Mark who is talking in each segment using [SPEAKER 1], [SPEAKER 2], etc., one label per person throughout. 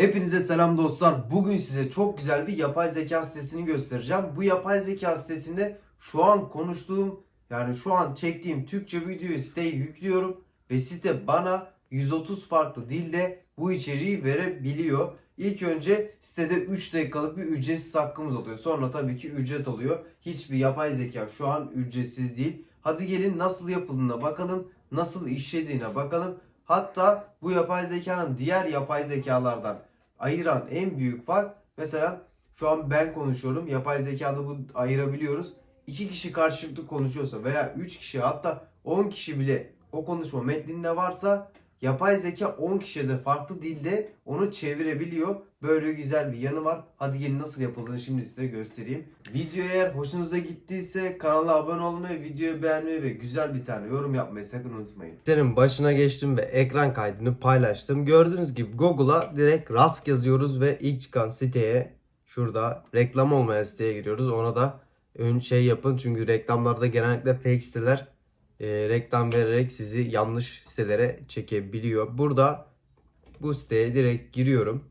[SPEAKER 1] Hepinize selam dostlar. Bugün size çok güzel bir yapay zeka sitesini göstereceğim. Bu yapay zeka sitesinde şu an konuştuğum yani şu an çektiğim Türkçe videoyu siteye yüklüyorum ve site bana 130 farklı dilde bu içeriği verebiliyor. İlk önce sitede 3 dakikalık bir ücretsiz hakkımız oluyor. Sonra tabii ki ücret alıyor. Hiçbir yapay zeka şu an ücretsiz değil. Hadi gelin nasıl yapıldığına bakalım. Nasıl işlediğine bakalım. Hatta bu yapay zekanın diğer yapay zekalardan ayıran en büyük fark mesela şu an ben konuşuyorum. Yapay zekada bu ayırabiliyoruz. İki kişi karşılıklı konuşuyorsa veya 3 kişi hatta 10 kişi bile o konuşma metninde varsa yapay zeka 10 kişiye de farklı dilde onu çevirebiliyor. Böyle güzel bir yanı var. Hadi gelin nasıl yapıldığını şimdi size göstereyim. Video eğer hoşunuza gittiyse kanala abone olmayı, videoyu beğenmeyi ve güzel bir tane yorum yapmayı sakın unutmayın. Sitenin başına geçtim ve ekran kaydını paylaştım. Gördüğünüz gibi Google'a direkt Rask yazıyoruz ve ilk çıkan siteye şurada reklam olmayan siteye giriyoruz. Ona da ön şey yapın çünkü reklamlarda genellikle fake siteler e, reklam vererek sizi yanlış sitelere çekebiliyor. Burada bu siteye direkt giriyorum.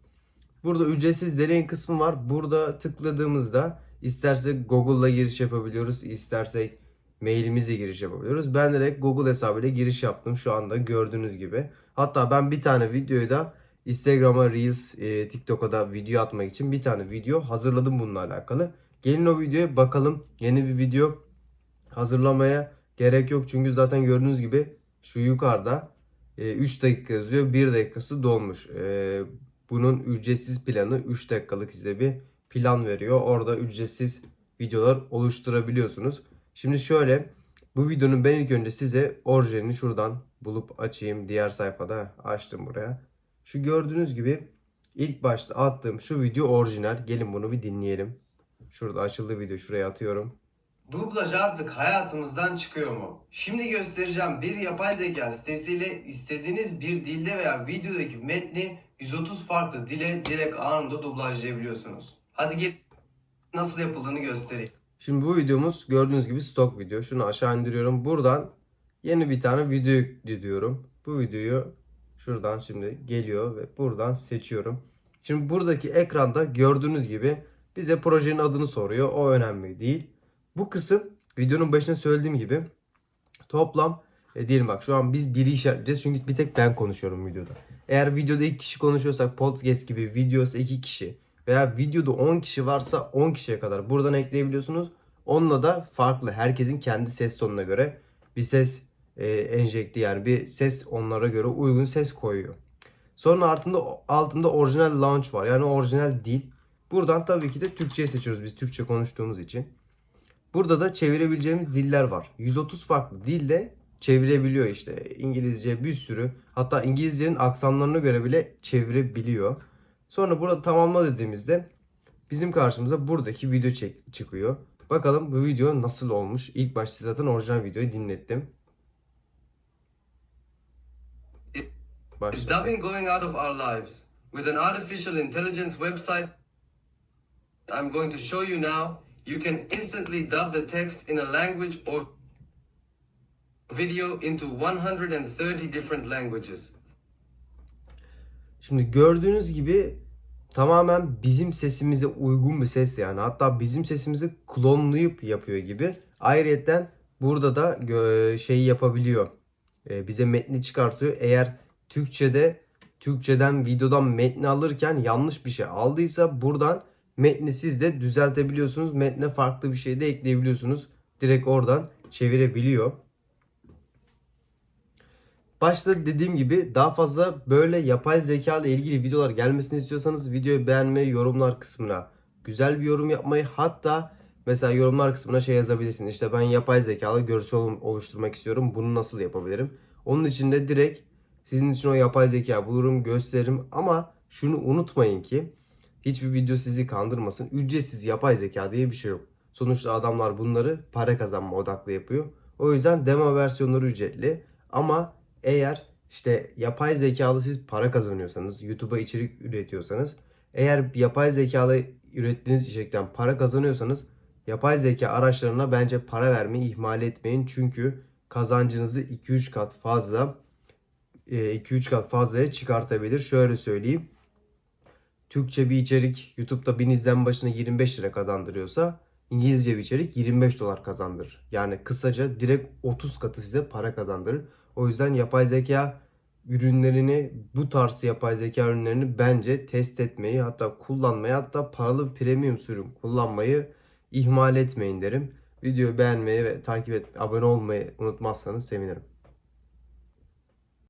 [SPEAKER 1] Burada ücretsiz deneyim kısmı var. Burada tıkladığımızda istersek Google'la giriş yapabiliyoruz. istersek mailimizle giriş yapabiliyoruz. Ben direkt Google hesabıyla giriş yaptım şu anda gördüğünüz gibi. Hatta ben bir tane videoyu da Instagram'a Reels, e, TikTok'a da video atmak için bir tane video hazırladım bununla alakalı. Gelin o videoya bakalım. Yeni bir video hazırlamaya gerek yok. Çünkü zaten gördüğünüz gibi şu yukarıda 3 dakika yazıyor. 1 dakikası dolmuş. E, bunun ücretsiz planı 3 dakikalık size bir plan veriyor. Orada ücretsiz videolar oluşturabiliyorsunuz. Şimdi şöyle bu videonun ben ilk önce size orijinalini şuradan bulup açayım. Diğer sayfada açtım buraya. Şu gördüğünüz gibi ilk başta attığım şu video orijinal. Gelin bunu bir dinleyelim. Şurada açıldı video şuraya atıyorum. Dublaj artık hayatımızdan çıkıyor mu? Şimdi göstereceğim bir yapay zeka sitesiyle istediğiniz bir dilde veya videodaki metni 130 farklı dile direkt anında dublajlayabiliyorsunuz. Hadi gel nasıl yapıldığını göstereyim. Şimdi bu videomuz gördüğünüz gibi stok video. Şunu aşağı indiriyorum. Buradan yeni bir tane video yüklüyorum. Bu videoyu şuradan şimdi geliyor ve buradan seçiyorum. Şimdi buradaki ekranda gördüğünüz gibi bize projenin adını soruyor. O önemli değil. Bu kısım videonun başında söylediğim gibi toplam e, diyelim bak şu an biz biri işaretleyeceğiz çünkü bir tek ben konuşuyorum videoda. Eğer videoda iki kişi konuşuyorsak podcast gibi videosa iki kişi veya videoda 10 kişi varsa 10 kişiye kadar buradan ekleyebiliyorsunuz. Onunla da farklı herkesin kendi ses tonuna göre bir ses e, enjekti yani bir ses onlara göre uygun ses koyuyor. Sonra altında altında orijinal launch var. Yani orijinal dil. Buradan tabii ki de Türkçe'yi seçiyoruz biz Türkçe konuştuğumuz için. Burada da çevirebileceğimiz diller var. 130 farklı dilde çevirebiliyor işte. İngilizce bir sürü. Hatta İngilizcenin aksanlarına göre bile çevirebiliyor. Sonra burada tamamla dediğimizde bizim karşımıza buradaki video çek çıkıyor. Bakalım bu video nasıl olmuş. İlk başta zaten orijinal videoyu dinlettim. Başla.
[SPEAKER 2] Dubbing going out of our lives with an artificial intelligence website. I'm going to show you now. You can instantly dub the text in a language or video into 130 different languages.
[SPEAKER 1] Şimdi gördüğünüz gibi tamamen bizim sesimize uygun bir ses yani. Hatta bizim sesimizi klonlayıp yapıyor gibi. Ayrıyeten burada da gö- şeyi yapabiliyor. Ee, bize metni çıkartıyor. Eğer Türkçe'de Türkçeden videodan metni alırken yanlış bir şey aldıysa buradan metni siz de düzeltebiliyorsunuz. Metne farklı bir şey de ekleyebiliyorsunuz. Direkt oradan çevirebiliyor. Başta dediğim gibi daha fazla böyle yapay zeka ile ilgili videolar gelmesini istiyorsanız videoyu beğenmeyi, yorumlar kısmına güzel bir yorum yapmayı hatta mesela yorumlar kısmına şey yazabilirsiniz. İşte ben yapay zekalı görsel oluşturmak istiyorum. Bunu nasıl yapabilirim? Onun için de direkt sizin için o yapay zeka bulurum, gösteririm ama şunu unutmayın ki hiçbir video sizi kandırmasın. Ücretsiz yapay zeka diye bir şey yok. Sonuçta adamlar bunları para kazanma odaklı yapıyor. O yüzden demo versiyonları ücretli ama eğer işte yapay zekalı siz para kazanıyorsanız, YouTube'a içerik üretiyorsanız, eğer yapay zekalı ürettiğiniz içerikten para kazanıyorsanız yapay zeka araçlarına bence para vermeyi ihmal etmeyin. Çünkü kazancınızı 2-3 kat fazla 2-3 kat fazlaya çıkartabilir. Şöyle söyleyeyim. Türkçe bir içerik YouTube'da 1000 izlenme başına 25 lira kazandırıyorsa İngilizce bir içerik 25 dolar kazandırır. Yani kısaca direkt 30 katı size para kazandırır. O yüzden yapay zeka ürünlerini bu tarz yapay zeka ürünlerini bence test etmeyi hatta kullanmayı hatta paralı premium sürüm kullanmayı ihmal etmeyin derim. Videoyu beğenmeyi ve takip et, abone olmayı unutmazsanız sevinirim.